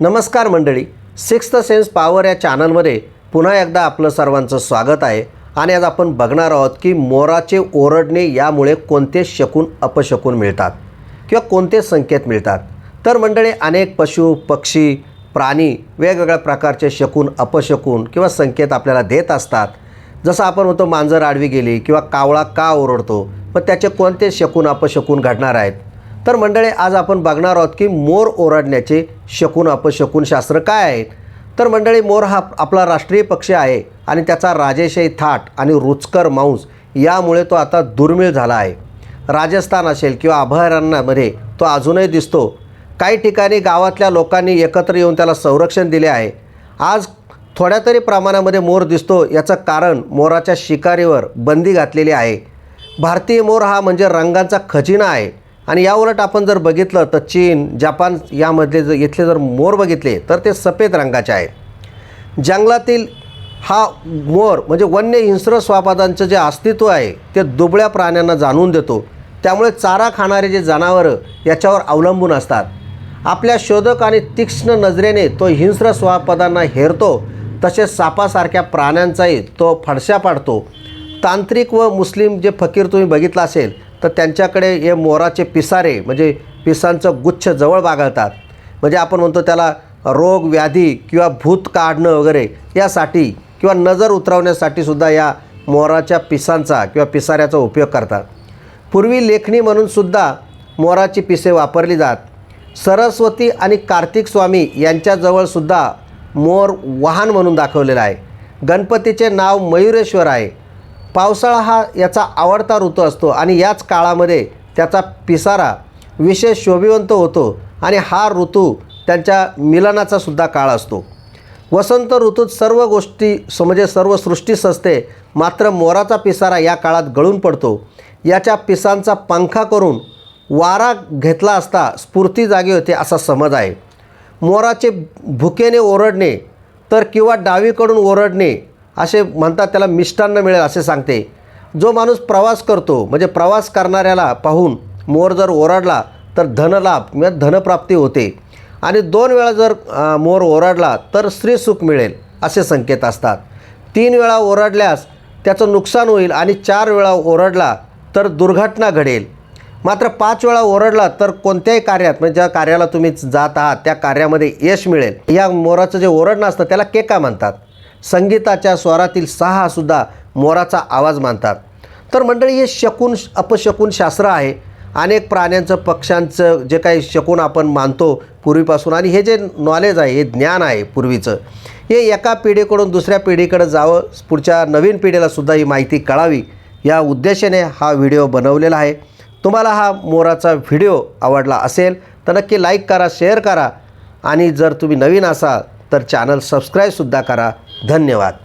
नमस्कार मंडळी sixth sense power या चॅनलमध्ये पुन्हा एकदा आपलं सर्वांचं स्वागत आहे. आणि आज आपण बघणार आहोत की मोराचे ओरडणे यामुळे कोणते शकून अपशकून मिळतात किंवा कोणते संकेत मिळतात. तर मंडळी अनेक पशु पक्षी प्राणी वेगवेगळ्या प्रकारचे शकून अपशकून किंवा संकेत आपल्याला देत असतात. जसं आपण म्हणतो मांजर आडवी गेली किंवा कावळा का ओरडतो पण त्याचे कोणते शकून अपशकून घडणार आहेत? तर मंडळी आज आपण बघणार आहोत की मोर ओरडण्याचे शकून अपशकून शास्त्र काय आहेत? तर मंडळी मोर हा आपला राष्ट्रीय पक्षी आहे आणि त्याचा राजेशाही थाट आणि रुचकर मांस यामुळे तो आता दुर्मिळ झाला आहे. राजस्थान असेल किंवा अभयारण्यामध्ये तो अजूनही दिसतो. काही ठिकाणी गावातल्या लोकांनी एकत्र येऊन त्याला संरक्षण दिले आहे. आज थोड्या तरी प्रमाणामध्ये मोर दिसतो याचं कारण मोराच्या शिकारीवर बंदी घातलेली आहे. भारतीय मोर हा म्हणजे रंगांचा खजिना आहे. आणि याउलट आपण जर बघितलं तर चीन जपान यामधले जर इथले जर मोर बघितले तर ते सफेद रंगाचे आहेत. जंगलातील हा मोर म्हणजे वन्य हिंस्र स्वापादांचं जे अस्तित्व आहे ते दुबळ्या प्राण्यांना जाणून देतो. त्यामुळे चारा खाणारे जे जनावरं याच्यावर अवलंबून असतात. आपल्या शोधक आणि तीक्ष्ण नजरेने तो हिंस्र स्वापदांना हेरतो तसेच सापासारख्या प्राण्यांचाही तो फडशा पाडतो. तांत्रिक व मुस्लिम जे फकीर तुम्ही बघितला असेल तर त्यांच्याकडे हे मोराचे पिसारे म्हणजे पिसांचं गुच्छ जवळ बागळतात. म्हणजे आपण म्हणतो त्याला रोग व्याधी किंवा भूत काढणं वगैरे यासाठी किंवा नजर उतरवण्यासाठी सुद्धा या मोराच्या पिसांचा किंवा पिसाऱ्याचा उपयोग करतात. पूर्वी लेखणी म्हणूनसुद्धा मोराची पिसे वापरली जात. सरस्वती आणि कार्तिक स्वामी यांच्याजवळसुद्धा मोर वाहन म्हणून दाखवलेला आहे. गणपतीचे नाव मयुरेश्वर आहे. पावसाळा हा याचा आवडता ऋतू असतो आणि याच काळामध्ये त्याचा पिसारा विशेष शोभिवंत होतो आणि हा ऋतू त्यांच्या मिलनाचा सुद्धा काळ असतो. वसंत ऋतूत सर्व गोष्टी म्हणजे सर्व सृष्टी सजते मात्र मोराचा पिसारा या काळात गळून पडतो. याच्या पिसांचा पंखा करून वारा घेतला असता स्फूर्ती जागी होते असा समज आहे. मोराचे भुकेने ओरडणे तर किंवा डावीकडून ओरडणे असे म्हणतात त्याला मिष्टान्न मिळेल असे सांगते. जो माणूस प्रवास करतो म्हणजे प्रवास करणाऱ्याला पाहून मोर जर ओरडला तर धनलाभ म्हणजे धनप्राप्ती होते. आणि दोन वेळा जर मोर ओरडला तर स्त्रीसुख मिळेल असे संकेत असतात. तीन वेळा ओरडल्यास त्याचं नुकसान होईल आणि चार वेळा ओरडला तर दुर्घटना घडेल. मात्र पाच वेळा ओरडला तर कोणत्याही कार्यात म्हणजे ज्या कार्याला तुम्ही जात आहात त्या कार्यामध्ये यश मिळेल. या मोराचं जे ओरडणं असतं त्याला केका म्हणतात. संगीताच्या स्वरातील सहासुद्धा मोराचा आवाज मानतात. तर मंडळी हे शकून अपशकून शास्त्र आहे. अनेक प्राण्यांचं पक्ष्यांचं जे काही शकून आपण मानतो पूर्वीपासून आणि हे जे नॉलेज आहे हे ज्ञान आहे पूर्वीचं हे एका पिढीकडून दुसऱ्या पिढीकडे जावं. पुढच्या नवीन पिढीलासुद्धा ही माहिती कळावी या उद्देशाने हा व्हिडिओ बनवलेला आहे. तुम्हाला हा मोराचा व्हिडिओ आवडला असेल तर नक्की लाईक करा शेअर करा आणि जर तुम्ही नवीन असाल तर चॅनल सबस्क्राईबसुद्धा करा. धन्यवाद.